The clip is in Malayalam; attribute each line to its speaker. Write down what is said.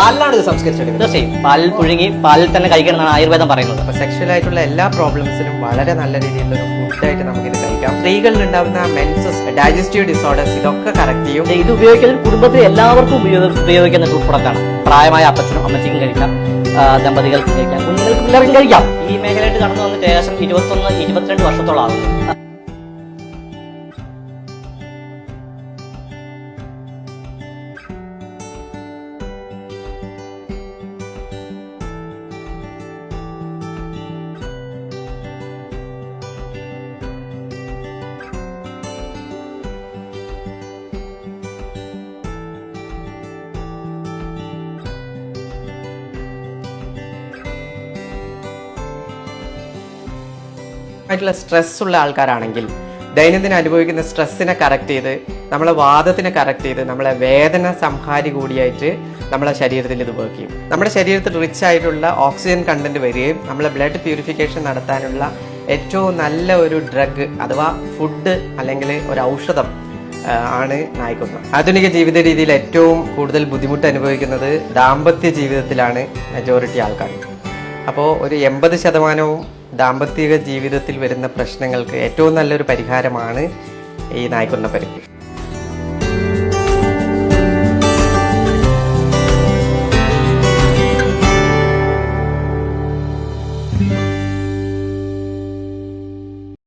Speaker 1: പാലിലാണ് ഇത് സംസ്കരിച്ചെടുക്കുന്നത്.
Speaker 2: തീർച്ചയായും പാലിൽ പുഴുങ്ങി പാലിൽ തന്നെ കഴിക്കണം എന്നാണ് ആയുർവേദം പറയുന്നത്.
Speaker 1: അപ്പോൾ സെക്ഷൽ ആയിട്ടുള്ള എല്ലാ പ്രോബ്ലംസിനും വളരെ നല്ല രീതിയിലുള്ള ഒരു ഫുഡായിട്ട് നമുക്കിത് കഴിക്കാം. സ്ത്രീകളിൽ ഉണ്ടാകുന്ന മെൻസസ് ഡൈജസ്റ്റീവ് ഡിസോർഡേഴ്സ് ഇതൊക്കെ കറക്റ്റ് ചെയ്യും.
Speaker 2: ഇത് ഉപയോഗിക്കുന്ന കുടുംബത്തിൽ എല്ലാവർക്കും ഉപയോഗ- ഉപയോഗിക്കുന്ന ഒരു പ്രൊഡക്റ്റാണ് പ്രായമായ അപ്പച്ചനും അമ്മച്ചിക്കും കഴിക്കാം. ദമ്പതികൾക്ക് കഴിക്കാം. കുഞ്ഞുങ്ങൾക്ക് പിള്ളേർക്കും കഴിക്കാം. ഈ മേഖലയായിട്ട് കടന്നു വന്നിട്ട് ഏകദേശം ഇരുപത്തൊന്ന് ഇരുപത്തിരണ്ട് വർഷത്തോളം ആകുന്നു
Speaker 1: ആയിട്ടുള്ള സ്ട്രെസ് ഉള്ള ആൾക്കാരാണെങ്കിൽ ദൈനംദിനം അനുഭവിക്കുന്ന സ്ട്രെസ്സിനെ കറക്റ്റ് ചെയ്ത് നമ്മളെ വാദത്തിനെ കറക്റ്റ് ചെയ്ത് നമ്മളെ വേദന സംഹാരി കൂടിയായിട്ട് നമ്മളെ ശരീരത്തിൽ ഇത് വർക്ക് ചെയ്യും. നമ്മുടെ ശരീരത്തിൽ റിച്ച് ആയിട്ടുള്ള ഓക്സിജൻ കണ്ടന്റ് വരികയും നമ്മളെ ബ്ലഡ് പ്യൂരിഫിക്കേഷൻ നടത്താനുള്ള ഏറ്റവും നല്ല ഒരു ഡ്രഗ് അഥവാ ഫുഡ് അല്ലെങ്കിൽ ഒരു ഔഷധം ആണ് നായ്ക്കുന്നത് ആധുനിക ജീവിത രീതിയിൽ ഏറ്റവും കൂടുതൽ ബുദ്ധിമുട്ട് അനുഭവിക്കുന്നത് ദാമ്പത്യ ജീവിതത്തിലാണ് മെജോറിറ്റി ആൾക്കാർ അപ്പോൾ ഒരു എൺപത് ശതമാനവും ദാമ്പത്തിക ജീവിതത്തിൽ വരുന്ന പ്രശ്നങ്ങൾക്ക് ഏറ്റവും നല്ലൊരു പരിഹാരമാണ് ഈ നായ്ക്കുണ്ണ പരിപ്പ്.